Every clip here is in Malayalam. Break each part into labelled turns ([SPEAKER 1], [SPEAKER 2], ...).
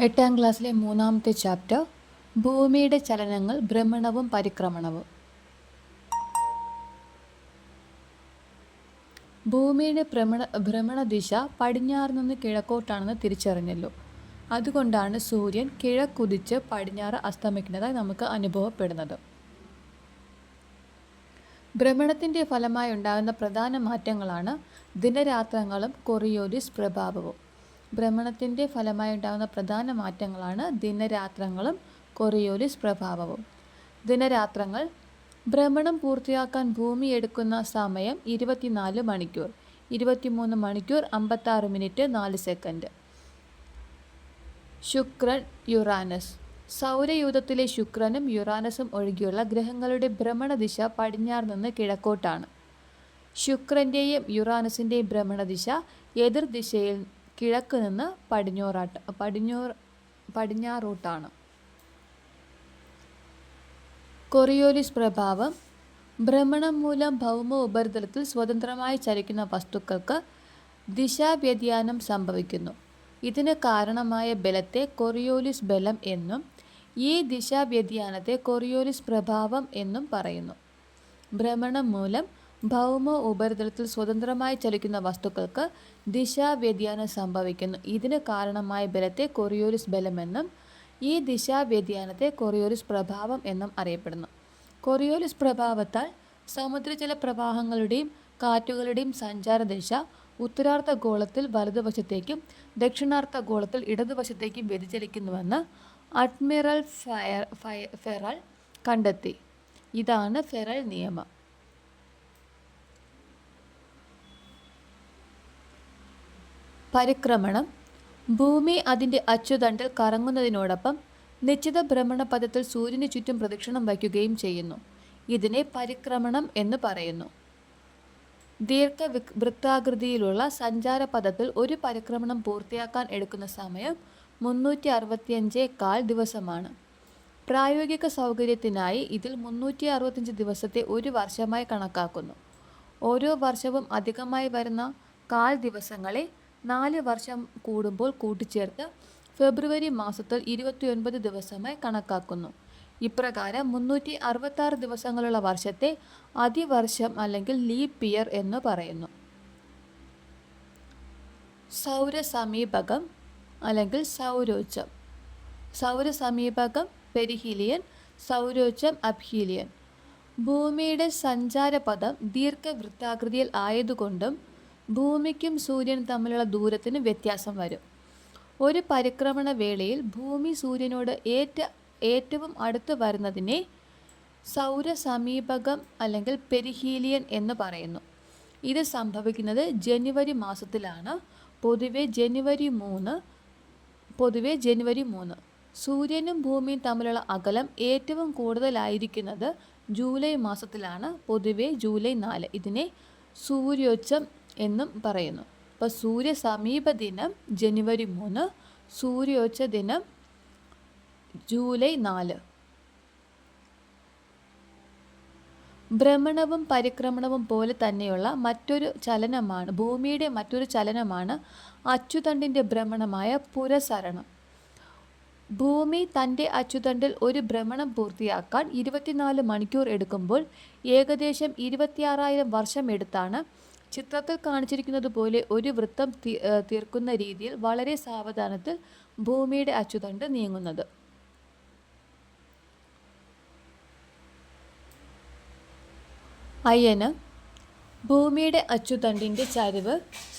[SPEAKER 1] എട്ടാം ക്ലാസ്സിലെ മൂന്നാമത്തെ ചാപ്റ്റർ ഭൂമിയുടെ ചലനങ്ങൾ ഭ്രമണവും പരിക്രമണവും. ഭൂമിയുടെ ഭ്രമണ ഭ്രമണ ദിശ പടിഞ്ഞാറ് നിന്ന് കിഴക്കോട്ടാണെന്ന് തിരിച്ചറിഞ്ഞല്ലോ. അതുകൊണ്ടാണ് സൂര്യൻ കിഴക്കുതിച്ച് പടിഞ്ഞാറ് അസ്തമിക്കുന്നതായി നമുക്ക് അനുഭവപ്പെടുന്നത്. ഭ്രമണത്തിന്റെ ഫലമായി ഉണ്ടാകുന്ന പ്രധാന മാറ്റങ്ങളാണ് ദിനരാത്രങ്ങളും കൊറിയോലിസ് പ്രഭാവവും. ഭ്രമണത്തിന്റെ ഫലമായി ഉണ്ടാകുന്ന പ്രധാന മാറ്റങ്ങളാണ് ദിനരാത്രങ്ങളും കൊറിയോലിസ് പ്രഭാവവും. ദിനരാത്രങ്ങൾ ഭ്രമണം പൂർത്തിയാക്കാൻ ഭൂമി എടുക്കുന്ന സമയം ഇരുപത്തിനാല് മണിക്കൂർ. ഇരുപത്തിമൂന്ന് മണിക്കൂർ അമ്പത്താറ് മിനിറ്റ് നാല് സെക്കൻഡ്. ശുക്രൻ യുറാനസ്. സൗരയൂഥത്തിലെ ശുക്രനും യുറാനസും ഒഴികെയുള്ള ഗ്രഹങ്ങളുടെ ഭ്രമണദിശ പടിഞ്ഞാറ് നിന്ന് കിഴക്കോട്ടാണ്. ശുക്രന്റെയും യുറാനസിന്റെയും ഭ്രമണദിശ എതിർ ദിശയിൽ കിഴക്ക് നിന്ന് പടിഞ്ഞോറാട്ട് പടിഞ്ഞോർ പടിഞ്ഞാറോട്ടാണ്. കൊറിയോലിസ് പ്രഭാവം ഭ്രമണം മൂലം ഭൗമ ഉപരിതലത്തിൽ സ്വതന്ത്രമായി ചലിക്കുന്ന വസ്തുക്കൾക്ക് ദിശാവ്യതിയാനം സംഭവിക്കുന്നു. ഇതിന് കാരണമായ ബലത്തെ കൊറിയോലിസ് ബലം എന്നും ഈ ദിശാവ്യതിയാനത്തെ കൊറിയോലിസ് പ്രഭാവം എന്നും പറയുന്നു. ഭ്രമണം മൂലം ഭൗമ ഉപരിതലത്തിൽ സ്വതന്ത്രമായി ചലിക്കുന്ന വസ്തുക്കൾക്ക് ദിശാവ്യതിയാനം സംഭവിക്കുന്നു. ഇതിന് കാരണമായ ബലത്തെ കൊറിയോലിസ് ബലമെന്നും ഈ ദിശാവ്യതിയാനത്തെ കൊറിയോലിസ് പ്രഭാവം എന്നും അറിയപ്പെടുന്നു. കൊറിയോലിസ് പ്രഭാവത്താൽ സമുദ്രജല പ്രവാഹങ്ങളുടെയും കാറ്റുകളുടെയും സഞ്ചാരദിശ ഉത്തരാർത്ഥ ഗോളത്തിൽ വലതുവശത്തേക്കും ദക്ഷിണാർത്ഥ ഗോളത്തിൽ ഇടതുവശത്തേക്കും വ്യതിചലിക്കുന്നുവെന്ന് അഡ്മിറൽ ഫയർ ഫയ ഫെറൽ കണ്ടെത്തി. ഇതാണ് ഫെറൽ നിയമം. പരിക്രമണം ഭൂമി അതിന്റെ അച്ചുതണ്ടിൽ കറങ്ങുന്നതിനോടൊപ്പം നിശ്ചിത ഭ്രമണപഥത്തിൽ സൂര്യന് ചുറ്റും പ്രദക്ഷിണം വയ്ക്കുകയും ചെയ്യുന്നു. ഇതിനെ പരിക്രമണം എന്ന് പറയുന്നു. ദീർഘ വൃത്താകൃതിയിലുള്ള സഞ്ചാരപഥത്തിൽ ഒരു പരിക്രമണം പൂർത്തിയാക്കാൻ എടുക്കുന്ന സമയം മുന്നൂറ്റി അറുപത്തിയഞ്ച് കാൽ ദിവസമാണ്. പ്രായോഗിക സൗകര്യത്തിനായി ഇതിൽ മുന്നൂറ്റി അറുപത്തിയഞ്ച് ദിവസത്തെ ഒരു വർഷമായി കണക്കാക്കുന്നു. ഓരോ വർഷവും അധികമായി വരുന്ന കാൽ ദിവസങ്ങളെ നാല് വർഷം കൂടുമ്പോൾ കൂട്ടിച്ചേർത്ത് ഫെബ്രുവരി മാസത്തിൽ ഇരുപത്തിയൊൻപത് ദിവസമായി കണക്കാക്കുന്നു. ഇപ്രകാരം മുന്നൂറ്റി അറുപത്താറ് ദിവസങ്ങളുള്ള വർഷത്തെ അതിവർഷം അല്ലെങ്കിൽ ലീപ് ഇയർ എന്ന് പറയുന്നു. സൗരസമീപകം അല്ലെങ്കിൽ സൗരോച്ചം. സൗരസമീപകം പെരിഹീലിയൻ സൗരോച്ചം അബ്ഹീലിയൻ. ഭൂമിയുടെ സഞ്ചാരപഥം ദീർഘവൃത്താകൃതിയിൽ ആയതുകൊണ്ടും ഭൂമിക്കും സൂര്യനും തമ്മിലുള്ള ദൂരത്തിന് വ്യത്യാസം വരും. ഒരു പരിക്രമണ വേളയിൽ ഭൂമി സൂര്യനോട് ഏറ്റ ഏറ്റവും അടുത്ത് വരുന്നതിനെ സൗരസമീപകം അല്ലെങ്കിൽ പെരിഹീലിയൻ എന്ന് പറയുന്നു. ഇത് സംഭവിക്കുന്നത് ജനുവരി മാസത്തിലാണ്. പൊതുവെ ജനുവരി മൂന്ന് പൊതുവെ ജനുവരി മൂന്ന്. സൂര്യനും ഭൂമിയും തമ്മിലുള്ള അകലം ഏറ്റവും കൂടുതലായിരിക്കുന്നത് ജൂലൈ മാസത്തിലാണ്. പൊതുവെ ജൂലൈ നാല്. ഇതിനെ സൂര്യോച്ചം എന്നും പറയുന്നു. അപ്പോൾ സൂര്യ സമീപ ദിനം ജനുവരി മൂന്ന് സൂര്യോച്ച ദിനം ജൂലൈ നാല്. ഭ്രമണവും പരിക്രമണവും പോലെ തന്നെയുള്ള മറ്റൊരു ചലനമാണ് ഭൂമിയുടെ മറ്റൊരു ചലനമാണ് അച്ചുതണ്ടിന്റെ ഭ്രമണമായ പുരസരണം. ഭൂമി തന്റെ അച്ചുതണ്ടിൽ ഒരു ഭ്രമണം പൂർത്തിയാക്കാൻ ഇരുപത്തിനാല് മണിക്കൂർ എടുക്കുമ്പോൾ ഏകദേശം ഇരുപത്തിയാറായിരം വർഷം എടുത്താണ് ചിത്രത്തിൽ കാണിച്ചിരിക്കുന്നത് പോലെ ഒരു വൃത്തം തീർക്കുന്ന രീതിയിൽ വളരെ സാവധാനത്തിൽ ഭൂമിയുടെ അച്ചുതണ്ട് നീങ്ങുന്നത്. അയ്യന് ഭൂമിയുടെ അച്ചുതണ്ടിന്റെ ചരിവ്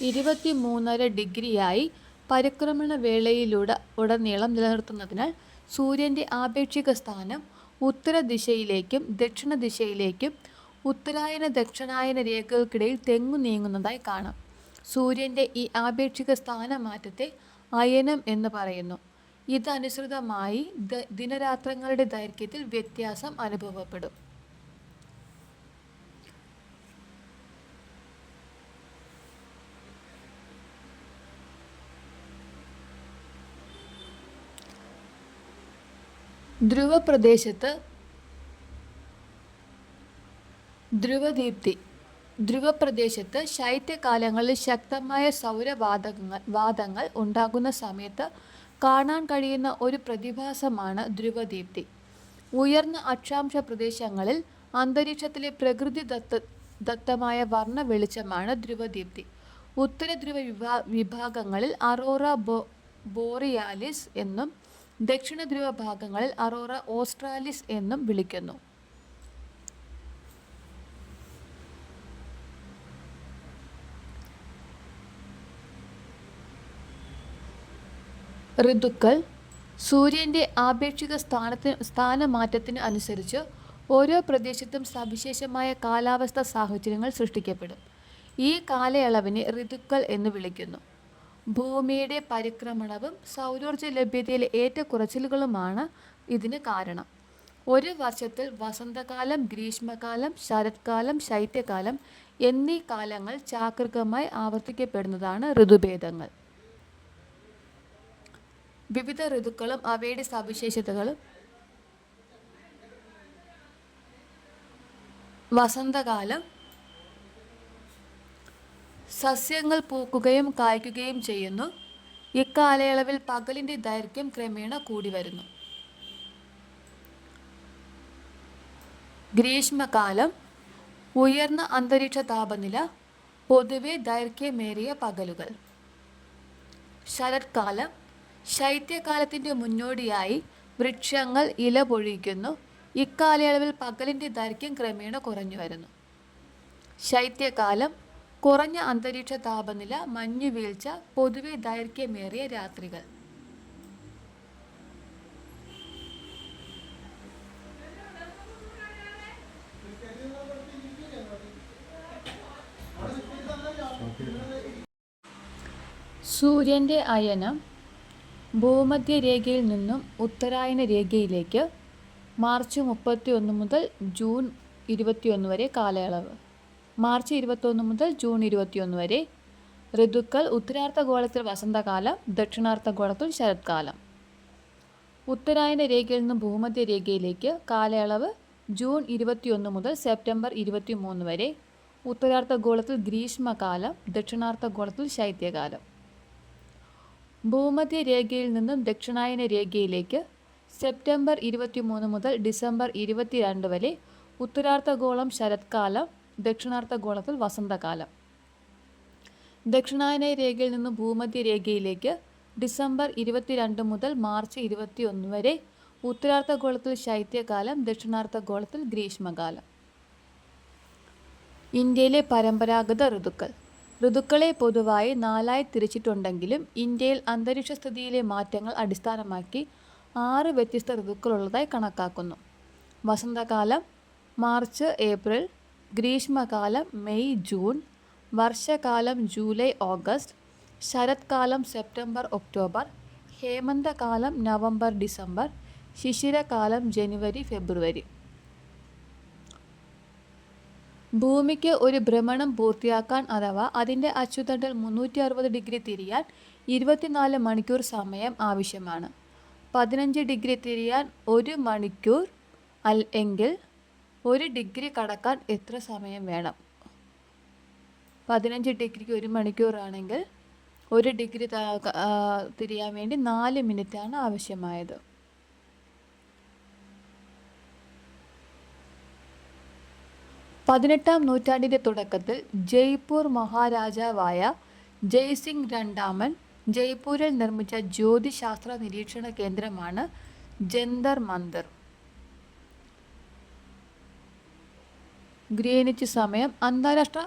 [SPEAKER 1] ഇരുപത്തി മൂന്നര ഡിഗ്രിയായി പരിക്രമണ വേളയിലൂടെ ഉടനീളം നിലനിർത്തുന്നതിനാൽ സൂര്യന്റെ ആപേക്ഷിക സ്ഥാനം ഉത്തര ദിശയിലേക്കും ദക്ഷിണ ദിശയിലേക്കും ഉത്തരായന ദക്ഷിണായന രേഖകൾക്കിടയിൽ തെങ്ങു നീങ്ങുന്നതായി കാണാം. സൂര്യന്റെ ഈ ആപേക്ഷിക സ്ഥാനമാറ്റത്തെ അയനം എന്ന് പറയുന്നു. ഇതനുസൃതമായി ദിനരാത്രങ്ങളുടെ ദൈർഘ്യത്തിൽ വ്യത്യാസം അനുഭവപ്പെടും. ധ്രുവപ്രദേശത്ത് ധ്രുവദീപ്തി. ധ്രുവപ്രദേശത്ത് ശൈത്യകാലങ്ങളിൽ ശക്തമായ സൗരവാതകങ്ങൾ വാദങ്ങൾ ഉണ്ടാകുന്ന സമയത്ത് കാണാൻ കഴിയുന്ന ഒരു പ്രതിഭാസമാണ് ധ്രുവദീപ്തി. ഉയർന്ന അക്ഷാംശ പ്രദേശങ്ങളിൽ അന്തരീക്ഷത്തിലെ പ്രകൃതി ദത്ത ദത്തമായ വർണ വെളിച്ചമാണ് ധ്രുവദീപ്തി. ഉത്തര ധ്രുവ വിഭാ വിഭാഗങ്ങളിൽ അറോറ ബോ ബോറിയാലിസ് എന്നും ദക്ഷിണ ധ്രുവ ഭാഗങ്ങളിൽ അറോറ ഓസ്ട്രാലിസ് എന്നും വിളിക്കുന്നു. ഋതുക്കൾ സൂര്യന്റെ ആപേക്ഷിക സ്ഥാനത്തിന് സ്ഥാനമാറ്റത്തിന് അനുസരിച്ച് ഓരോ പ്രദേശത്തും സവിശേഷമായ കാലാവസ്ഥ സാഹചര്യങ്ങൾ സൃഷ്ടിക്കപ്പെടും. ഈ കാലയളവിനെ ഋതുക്കൾ എന്ന് വിളിക്കുന്നു. ഭൂമിയുടെ പരിക്രമണവും സൗരോർജ ലഭ്യതയിലെ ഏറ്റക്കുറച്ചിലുകളുമാണ് ഇതിന് കാരണം. ഒരു വർഷത്തിൽ വസന്തകാലം ഗ്രീഷ്മകാലം ശരത്കാലം ശൈത്യകാലം എന്നീ കാലങ്ങൾ ചാക്രികമായി ആവർത്തിക്കപ്പെടുന്നതാണ് ഋതുഭേദങ്ങൾ. വിവിധ ഋതുക്കളും അവയുടെ സവിശേഷതകളും. വസന്തകാലം. സസ്യങ്ങൾ പൂക്കുകയും കായ്ക്കുകയും ചെയ്യുന്നു. ഇക്കാലയളവിൽ പകലിന്റെ ദൈർഘ്യം ക്രമേണ കൂടി വരുന്നു. ഗ്രീഷ്മകാലം. ഉയർന്ന അന്തരീക്ഷ താപനില. പൊതുവെ ദൈർഘ്യമേറിയ പകലുകൾ. ശരത്കാലം. ശൈത്യകാലത്തിന്റെ മുന്നോടിയായി വൃക്ഷങ്ങൾ ഇല പൊഴിക്കുന്നു. ഇക്കാലയളവിൽ പകലിന്റെ ദൈർഘ്യം ക്രമേണ കുറഞ്ഞു വരുന്നു. ശൈത്യകാലം കുറഞ്ഞ അന്തരീക്ഷ താപനില മഞ്ഞു മഞ്ഞുവീഴ്ച പൊതുവെ ദൈർഘ്യമേറിയ രാത്രികൾ. സൂര്യന്റെ അയനം ഭൂമധ്യരേഖയിൽ നിന്നും ഉത്തരായന രേഖയിലേക്ക് മാർച്ച് മുപ്പത്തി ഒന്ന് മുതൽ ജൂൺ ഇരുപത്തിയൊന്ന് വരെ കാലയളവ്. മാർച്ച് ഇരുപത്തൊന്ന് മുതൽ ജൂൺ ഇരുപത്തിയൊന്ന് വരെ ഋതുക്കൾ ഉത്തരാർദ്ധഗോളത്തിൽ വസന്തകാലം ദക്ഷിണാർദ്ധഗോളത്തിൽ ശരത്കാലം. ഉത്തരായന രേഖയിൽ നിന്നും ഭൂമധ്യരേഖയിലേക്ക് കാലയളവ് ജൂൺ ഇരുപത്തിയൊന്ന് മുതൽ സെപ്റ്റംബർ ഇരുപത്തി മൂന്ന് വരെ. ഉത്തരാർദ്ധഗോളത്തിൽ ഗ്രീഷ്മകാലം ദക്ഷിണാർദ്ധഗോളത്തിൽ ശൈത്യകാലം. ഭൂമധ്യരേഖയിൽ നിന്നും ദക്ഷിണായന രേഖയിലേക്ക് സെപ്റ്റംബർ ഇരുപത്തിമൂന്ന് മുതൽ ഡിസംബർ ഇരുപത്തിരണ്ട് വരെ ഉത്തരാർദ്ധഗോളം ശരത്കാലം ദക്ഷിണാർദ്ധഗോളത്തിൽ വസന്തകാലം. ദക്ഷിണായന രേഖയിൽ നിന്നും ഭൂമധ്യരേഖയിലേക്ക് ഡിസംബർ ഇരുപത്തിരണ്ട് മുതൽ മാർച്ച് ഇരുപത്തിയൊന്ന് വരെ ഉത്തരാർദ്ധഗോളത്തിൽ ശൈത്യകാലം ദക്ഷിണാർദ്ധഗോളത്തിൽ ഗ്രീഷ്മകാലം. ഇന്ത്യയിലെ പരമ്പരാഗത ഋതുക്കൾ. ഋതുക്കളെ പൊതുവായി നാലായി തിരിച്ചിട്ടുണ്ടെങ്കിലും ഇന്ത്യയിൽ അന്തരീക്ഷ സ്ഥിതിയിലെ മാറ്റങ്ങൾ അടിസ്ഥാനമാക്കി ആറ് വ്യത്യസ്ത ഋതുക്കളുള്ളതായി കണക്കാക്കുന്നു. വസന്തകാലം മാർച്ച് ഏപ്രിൽ ഗ്രീഷ്മകാലം മെയ് ജൂൺ വർഷകാലം ജൂലൈ ഓഗസ്റ്റ് ശരത്കാലം സെപ്റ്റംബർ ഒക്ടോബർ ഹേമന്തകാലം നവംബർ ഡിസംബർ ശിശിരകാലം ജനുവരി ഫെബ്രുവരി. ഭൂമിക്ക് ഒരു ഭ്രമണം പൂർത്തിയാക്കാൻ അഥവാ അതിന്റെ അച്ചുതണ്ടിൽ മുന്നൂറ്റി അറുപത് ഡിഗ്രി തിരിയാൻ ഇരുപത്തിനാല് മണിക്കൂർ സമയം ആവശ്യമാണ്. പതിനഞ്ച് ഡിഗ്രി തിരിയാൻ ഒരു മണിക്കൂർ അൽ എങ്കിൽ ഒരു ഡിഗ്രി കടക്കാൻ എത്ര സമയം വേണം? പതിനഞ്ച് ഡിഗ്രിക്ക് ഒരു മണിക്കൂറാണെങ്കിൽ ഒരു ഡിഗ്രി തിരിയാൻ വേണ്ടി നാല് മിനിറ്റാണ് ആവശ്യമായത്. പതിനെട്ടാം നൂറ്റാണ്ടിന്റെ തുടക്കത്തിൽ ജയ്പൂർ മഹാരാജാവായ ജയ്സിംഗ് രണ്ടാമൻ ജയ്പൂരിൽ നിർമ്മിച്ച ജ്യോതിശാസ്ത്ര നിരീക്ഷണ കേന്ദ്രമാണ് ജന്തർ മന്ദർ. ഗ്രീനിച്ച് സമയം അന്താരാഷ്ട്ര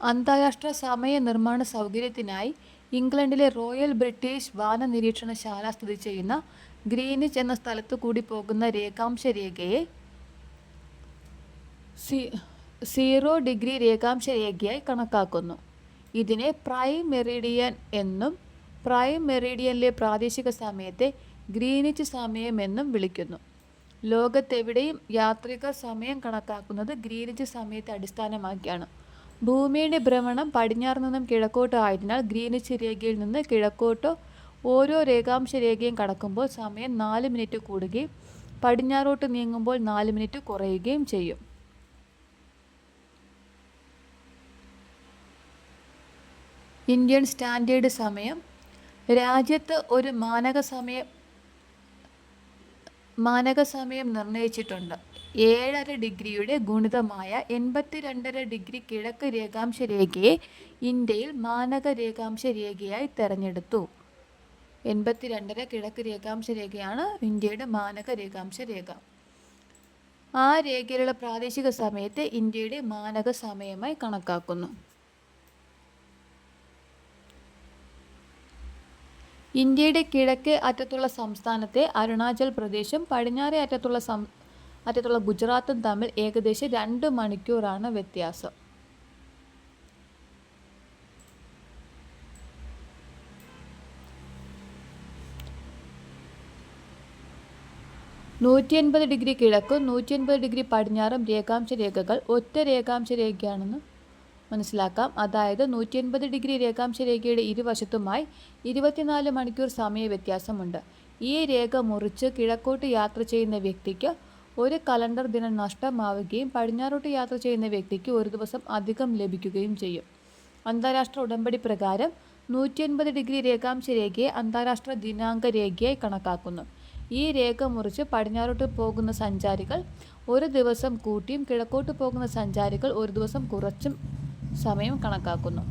[SPEAKER 1] അന്താരാഷ്ട്ര സമയ നിർമ്മാണ സൗകര്യത്തിനായി ഇംഗ്ലണ്ടിലെ റോയൽ ബ്രിട്ടീഷ് വാന നിരീക്ഷണശാല സ്ഥിതി ചെയ്യുന്ന ഗ്രീനിച്ച് എന്ന സ്ഥലത്തു കൂടി പോകുന്ന രേഖാംശ രേഖയെ സീറോ ഡിഗ്രി രേഖാംശ രേഖയായി കണക്കാക്കുന്നു. ഇതിനെ പ്രൈം മെറിഡിയൻ എന്നും പ്രൈം മെറിഡിയനിലെ പ്രാദേശിക സമയത്തെ ഗ്രീനിച്ച് സമയം എന്നും വിളിക്കുന്നു. ലോകത്തെവിടെയും യാത്രിക സമയം കണക്കാക്കുന്നത് ഗ്രീനിച്ച് സമയത്തെ അടിസ്ഥാനമാക്കിയാണ്. ഭൂമിയുടെ ഭ്രമണം പടിഞ്ഞാറ് നിന്നും കിഴക്കോട്ടോ ആയതിനാൽ ഗ്രീനിച്ച് രേഖയിൽ നിന്ന് കിഴക്കോട്ടോ ഓരോ രേഖാംശ രേഖയും കടക്കുമ്പോൾ സമയം നാല് മിനിറ്റ് കൂടുകയും പടിഞ്ഞാറോട്ട് നീങ്ങുമ്പോൾ നാല് മിനിറ്റ് കുറയുകയും ചെയ്യും. ഇന്ത്യൻ സ്റ്റാൻഡേർഡ് സമയം രാജ്യത്ത് ഒരു മാനക സമയം മാനക സമയം നിർണയിച്ചിട്ടുണ്ട് ഏഴര ഡിഗ്രിയുടെ ഗുണിതമായ എൺപത്തി രണ്ടര ഡിഗ്രി കിഴക്ക് രേഖാംശ രേഖയെ ഇന്ത്യയിൽ മാനക രേഖാംശ രേഖയായി തെരഞ്ഞെടുത്തു. എൺപത്തി രണ്ടര കിഴക്ക് രേഖാംശ രേഖയാണ് ഇന്ത്യയുടെ മാനക രേഖാംശ രേഖ. ആ രേഖയിലുള്ള പ്രാദേശിക സമയത്തെ ഇന്ത്യയുടെ മാനക സമയമായി കണക്കാക്കുന്നു. ഇന്ത്യയുടെ കിഴക്കേ അറ്റത്തുള്ള സംസ്ഥാനത്തെ അരുണാചൽ പ്രദേശും പടിഞ്ഞാറേ അറ്റത്തുള്ള സം അറ്റത്തുള്ള ഗുജറാത്തും തമ്മിൽ ഏകദേശം രണ്ട് മണിക്കൂറാണ് വ്യത്യാസം. നൂറ്റി എൺപത് ഡിഗ്രി കിഴക്കും നൂറ്റി എൺപത് ഡിഗ്രി പടിഞ്ഞാറും രേഖാംശ രേഖകൾ ഒറ്റ രേഖാംശ രേഖയാണെന്ന് മനസ്സിലാക്കാം. അതായത് നൂറ്റി എൺപത് ഡിഗ്രി രേഖാംശ രേഖയുടെ ഇരുവശത്തുമായി ഇരുപത്തിനാല് മണിക്കൂർ സമയ വ്യത്യാസമുണ്ട്. ഈ രേഖ മുറിച്ച് കിഴക്കോട്ട് യാത്ര ചെയ്യുന്ന വ്യക്തിക്ക് ഒരു കലണ്ടർ ദിനം നഷ്ടമാവുകയും പടിഞ്ഞാറോട്ട് യാത്ര ചെയ്യുന്ന വ്യക്തിക്ക് ഒരു ദിവസം അധികം ലഭിക്കുകയും ചെയ്യും. അന്താരാഷ്ട്ര ഉടമ്പടി പ്രകാരം നൂറ്റി എൺപത് ഡിഗ്രി രേഖാംശ രേഖയെ അന്താരാഷ്ട്ര ദിനാങ്ക രേഖയായി കണക്കാക്കുന്നു. ഈ രേഖ മുറിച്ച് പടിഞ്ഞാറോട്ട് പോകുന്ന സഞ്ചാരികൾ ഒരു ദിവസം കൂട്ടിയും കിഴക്കോട്ട് പോകുന്ന സഞ്ചാരികൾ ഒരു ദിവസം കുറച്ചും സമയം കണക്കാക്കുന്നു.